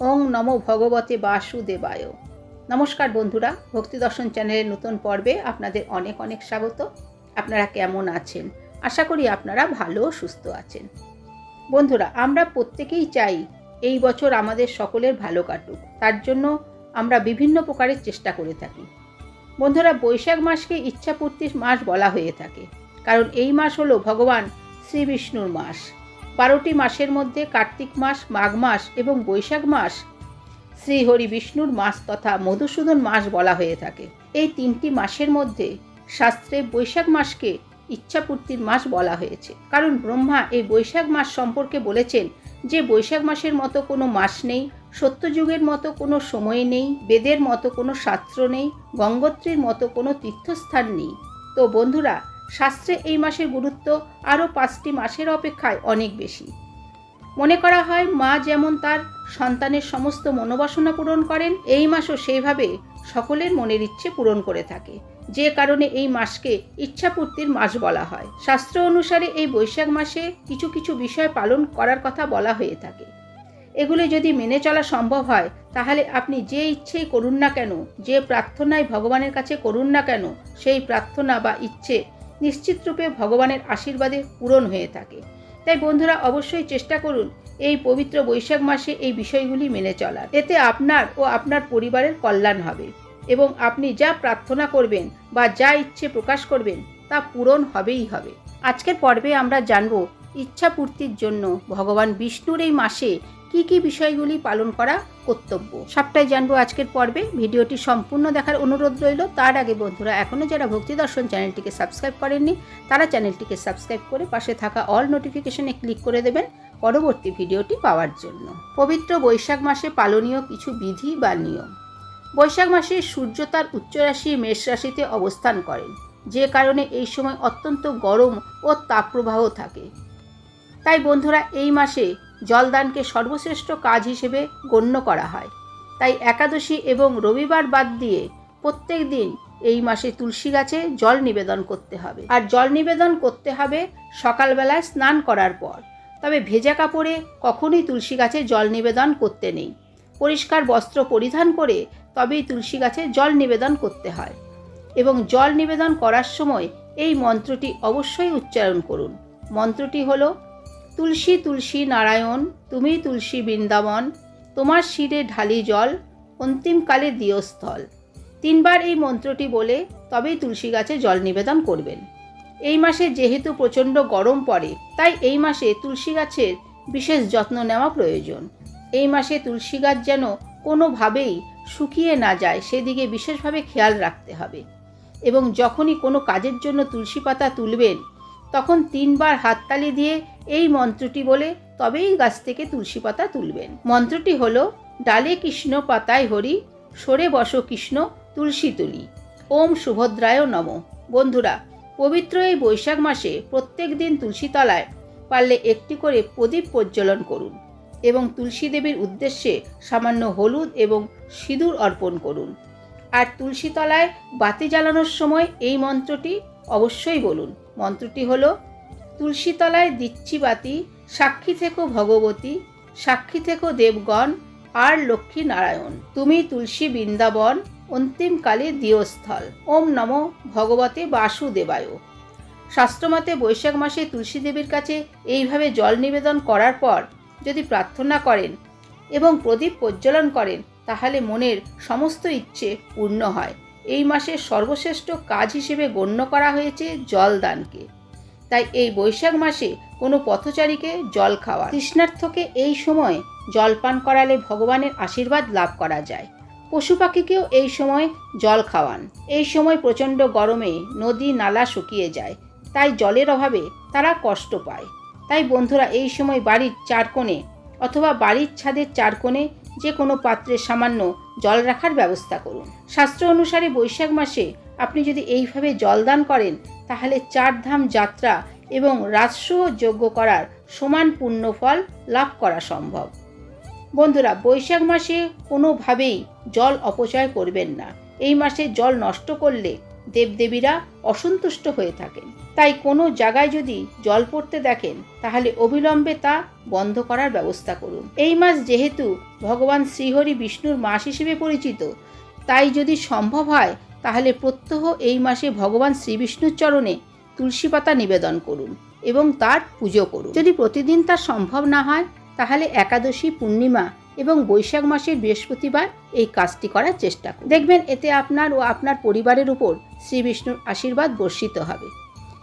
ওং নমো ভগবতে বাসুদেবায়। নমস্কার বন্ধুরা, ভক্তি দর্শন চ্যানেলের নতুন পর্বে আপনাদের অনেক অনেক স্বাগত। আপনারা কেমন আছেন? আশা করি আপনারা ভালো সুস্থ আছেন। বন্ধুরা, আমরা প্রত্যেকেই চাই এই বছর আমাদের সকলের ভালো কাটুক। তার জন্য আমরা বিভিন্ন প্রকারের চেষ্টা করে থাকি। বন্ধুরা, বৈশাখ মাসকে ইচ্ছাপূর্তির মাস বলা হয়ে থাকে। কারণ এই মাস হলো ভগবান শ্রী বিষ্ণুর মাস। বারোটি মাসের মধ্যে কার্তিক মাস, মাঘ মাস এবং বৈশাখ মাস শ্রীহরি বিষ্ণুর মাস তথা মধুসূদন মাস বলা হয়ে থাকে। এই তিনটি মাসের মধ্যে শাস্ত্রে বৈশাখ মাসকে ইচ্ছাপূর্তির মাস বলা হয়েছে। কারণ ব্রহ্মা এই বৈশাখ মাস সম্পর্কে বলেছেন যে বৈশাখ মাসের মতো কোনো মাস নেই, সত্যযুগের মতো কোনো সময় নেই, বেদের মতো কোনো শাস্ত্র নেই, গঙ্গোত্রীর মতো কোনো তীর্থস্থান নেই। তো বন্ধুরা শাস্ত্রে এই মাসের গুরুত্ব আরও পাঁচটি মাসের অপেক্ষায় অনেক বেশি। মনে করা হয়, মা যেমন তার সন্তানের সমস্ত মনোবাসনা পূরণ করেন, এই মাসও সেইভাবে সকলের মনের ইচ্ছে পূরণ করে থাকে। যে কারণে এই মাসকে ইচ্ছাপূর্তির মাস বলা হয়। শাস্ত্র অনুসারে এই বৈশাখ মাসে কিছু কিছু বিষয় পালন করার কথা বলা হয়ে থাকে। এগুলো যদি মেনে চলা সম্ভব হয়, তাহলে আপনি যে ইচ্ছেই করুন না কেন, যে প্রার্থনায় ভগবানের কাছে করুন না কেন, সেই প্রার্থনা বা ইচ্ছে নিশ্চিত রূপে ভগবানের আশীর্বাদে পূরণ হয়ে থাকে। তাই বন্ধুরা অবশ্যই চেষ্টা করুন এই পবিত্র বৈশাখ মাসে এই বিষয়গুলি মেনে চলার। এতে আপনার ও আপনার পরিবারের কল্যাণ হবে এবং আপনি যা প্রার্থনা করবেন বা যা ইচ্ছে প্রকাশ করবেন তা পূরণ হবেই হবে। আজকের পর্বে আমরা জানব ইচ্ছা পূর্তির জন্য ভগবান বিষ্ণুর এই মাসে কি কি বিষয়গুলি পালন করা কর্তব্য? সবটাই জানব আজকের পর্বে। ভিডিওটি সম্পূর্ণ দেখার অনুরোধ রইল। তার আগে বন্ধুরা এখনও যারা ভক্তি দর্শন চ্যানেলটিকে সাবস্ক্রাইব করেননি, তারা চ্যানেলটিকে সাবস্ক্রাইব করে পাশে থাকা অল নোটিফিকেশনে ক্লিক করে দেবেন পরবর্তী ভিডিওটি পাওয়ার জন্য। পবিত্র বৈশাখ মাসে পালনীয় কিছু বিধি বা নিয়ম। বৈশাখ মাসে সূর্য তার উচ্চ রাশি মেষ রাশিতে অবস্থান করেন যে কারণে এই সময় অত্যন্ত গরম ও তাপপ্রবাহ থাকে। তাই বন্ধুরা, এই মাসে জলদানকে সর্বশ্রেষ্ঠ কাজ হিসেবে গণ্য করা হয়। তাই একাদশী এবং রবিবার বাদ দিয়ে প্রত্যেক দিন এই মাসে তুলসী গাছে জল নিবেদন করতে হবে। আর জল নিবেদন করতে হবে সকালবেলায় স্নান করার পর। তবে ভেজা কাপড়ে কখনোই তুলসী গাছে জল নিবেদন করতে নেই। পরিষ্কার বস্ত্র পরিধান করে তবেই তুলসী গাছে জল নিবেদন করতে হয়। এবং জল নিবেদন করার সময় এই মন্ত্রটি অবশ্যই উচ্চারণ করুন। মন্ত্রটি হলো তুলসী তুলসী নারায়ণ, তুমি তুলসী বৃন্দাবন, তোমার শিরে ঢালি জল, অন্তিমকালে দিয়স্থল। তিনবার এই মন্ত্রটি বলে তবেই তুলসী গাছে জল নিবেদন করবেন। এই মাসে যেহেতু প্রচণ্ড গরম পড়ে, তাই এই মাসে তুলসী গাছের বিশেষ যত্ন নেওয়া প্রয়োজন। এই মাসে তুলসী গাছ যেন কোনোভাবেই শুকিয়ে না যায়, সেদিকে বিশেষভাবে খেয়াল রাখতে হবে। এবং যখনই কোনো কাজের জন্য তুলসী পাতা তুলবেন তখন তিনবার হাততালি দিয়ে এই মন্ত্রটি বলে তবেই গাছ থেকে তুলসী পাতা তুলবেন। মন্ত্রটি হল, ডালে কৃষ্ণ, পাতায় হরি, সরে বস কৃষ্ণ, তুলসী তুলি। ওম সুভদ্রায় নম। বন্ধুরা, পবিত্র এই বৈশাখ মাসে প্রত্যেক দিন তুলসী তলায় পারলে একটি করে প্রদীপ প্রজ্বলন করুন এবং তুলসী দেবীর উদ্দেশ্যে সামান্য হলুদ এবং সিঁদুর অর্পণ করুন। আর তুলসী তলায় বাতি জ্বালানোর সময় এই মন্ত্রটি অবশ্যই বলুন। মন্ত্রটি হল তুলসীতলায় দিচ্ছি বাতি, সাক্ষী থেকো ভগবতী, সাক্ষী থেকো দেবগণ, আর লক্ষ্মী নারায়ণ। তুমি তুলসী বৃন্দাবন অন্তিমকালে দিয়স্থল। ওম নম ভগবতে বাসুদেবায়। শাস্ত্রমতে বৈশাখ মাসে তুলসী দেবীর কাছে এইভাবে জল নিবেদন করার পর যদি প্রার্থনা করেন এবং প্রদীপ প্রজ্বলন করেন, তাহলে মনের সমস্ত ইচ্ছে পূর্ণ হয়। এই মাসের সর্বশ্রেষ্ঠ কাজ হিসেবে গণ্য করা হয়েছে জলদানকে তাই এই বৈশাখ মাসে কোনো পথচারীকে জল খাওয়া তৃষ্ণার্থকে এই সময় জল পান করালে ভগবানের আশীর্বাদ লাভ করা যায়। পশু পাখিকেও এই সময় জল খাওয়ান। এই সময় প্রচণ্ড গরমে নদী নালা শুকিয়ে যায়। তাই জলের অভাবে তারা কষ্ট পায়। তাই বন্ধুরা, এই সময় বাড়ির চার কোণে অথবা বাড়ির ছাদের চার কোণে যে কোনো পাত্রে সামান্য জল রাখার ব্যবস্থা করুন। শাস্ত্র অনুসারে বৈশাখ মাসে আপনি যদি এইভাবে জলদান করেন, তাহলে চারধাম যাত্রা এবং রাজস্ব যোগ্য করার সমান পুণ্যফল লাভ করা সম্ভব। বন্ধুরা, বৈশাখ মাসে কোনোভাবেই জল অপচয় করবেন না। এই মাসে জল নষ্ট করলে দেবদেবীরা অসন্তুষ্ট হয়ে থাকেন। তাই কোনো জায়গায় যদি জল পড়তে দেখেন, তাহলে অবিলম্বে তা বন্ধ করার ব্যবস্থা করুন। এই মাস যেহেতু ভগবান শ্রীহরি বিষ্ণুর মাস হিসেবে পরিচিত, তাই যদি সম্ভব হয়, তাহলে প্রত্যহ এই মাসে ভগবান শ্রীবিষ্ণুর চরণে তুলসী পাতা নিবেদন করুন এবং তার পুজো করুন। যদি প্রতিদিন তা সম্ভব না হয়, তাহলে একাদশী পূর্ণিমা এবং বৈশাখ মাসের বৃহস্পতিবার এই কাজটি করার চেষ্টা করুন। দেখবেন এতে আপনার ও আপনার পরিবারের উপর শ্রী বিষ্ণুর আশীর্বাদ বর্ষিত হবে।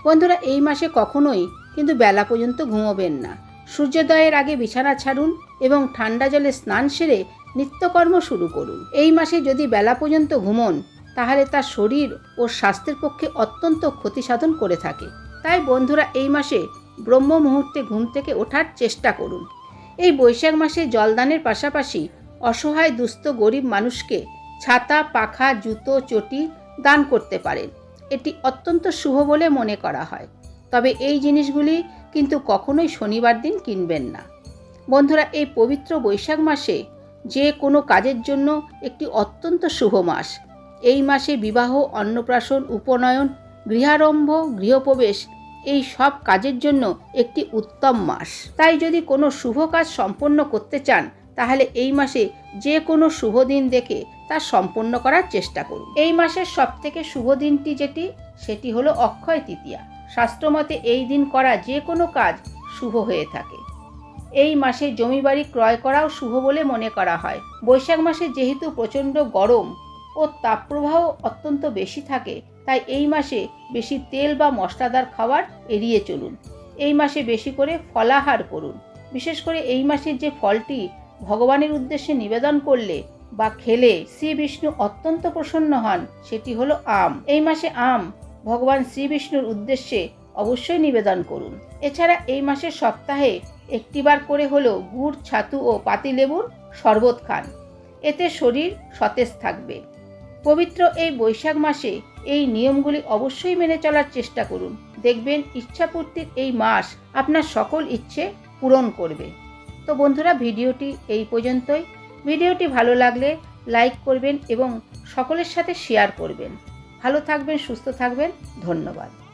বন্ধুরা, এই মাসে কখনোই কিন্তু বেলা পর্যন্ত ঘুমোবেন না। সূর্যোদয়ের আগে বিছানা ছাড়ুন এবং ঠান্ডা জলে স্নান সেরে নিত্যকর্ম শুরু করুন। এই মাসে যদি বেলা পর্যন্ত ঘুমন, তাহলে তার শরীর ও স্বাস্থ্যের পক্ষে অত্যন্ত ক্ষতি সাধন করে থাকে। তাই বন্ধুরা, এই মাসে ব্রহ্ম মুহূর্তে ঘুম থেকে ওঠার চেষ্টা করুন। এই বৈশাখ মাসে জলদানের পাশাপাশি অসহায় দুস্থ গরিব মানুষকে ছাতা, পাখা, জুতো, চটি দান করতে পারেন। এটি অত্যন্ত শুভ বলে মনে করা হয়। তবে এই জিনিসগুলি কিন্তু কখনোই শনিবার দিন কিনবেন না। বন্ধুরা, এই পবিত্র বৈশাখ মাসে যে কোনো কাজের জন্য একটি অত্যন্ত শুভ মাস। এই মাসে বিবাহ, অন্নপ্রাশন, উপনয়ন, গৃহারম্ভ, গৃহপ্রবেশ এই সব কাজের জন্য একটি উত্তম মাস। তাই যদি কোনো শুভ কাজ সম্পন্ন করতে চান, তাহলে এই মাসে যে কোনো শুভ দিন দেখে তা সম্পন্ন করার চেষ্টা করুন। এই মাসের সবথেকে শুভ দিনটি যেটি, সেটি হলো অক্ষয় তৃতীয়া। শাস্ত্রমতে এই দিন করা যে কোনো কাজ শুভ হয়ে থাকে। এই মাসে জমি বাড়ি ক্রয় করাও শুভ বলে মনে করা হয়। বৈশাখ মাসে যেহেতু প্রচণ্ড গরম ও তাপপ্রবাহ অত্যন্ত বেশি থাকে তাই এই মাসে বেশি তেল বা মশলাদার খাবার এড়িয়ে চলুন। এই মাসে বেশি করে ফলাহার করুন। বিশেষ করে এই মাসের যে ফলটি ভগবানের উদ্দেশ্যে নিবেদন করলে বা খেলে শ্রী বিষ্ণু অত্যন্ত প্রসন্ন হন, সেটি হলো আম। এই মাসে আম ভগবান শ্রী বিষ্ণুর উদ্দেশ্যে অবশ্যই নিবেদন করুন। এছাড়া এই মাসের সপ্তাহে একটিবার করে হলো গুড়, ছাতু ও পাতিলেবুর শরবত খান। এতে শরীর সতেজ থাকবে। পবিত্র এই বৈশাখ মাসে এই নিয়মগুলি অবশ্যই মেনে চলার চেষ্টা করুন। দেখবেন ইচ্ছাপূর্তির এই মাস আপনার সকল ইচ্ছে পূরণ করবে। তো বন্ধুরা, ভিডিওটি এই পর্যন্তই। ভিডিওটি ভালো লাগলে লাইক করবেন এবং সকলের সাথে শেয়ার করবেন। ভালো থাকবেন, সুস্থ থাকবেন। ধন্যবাদ।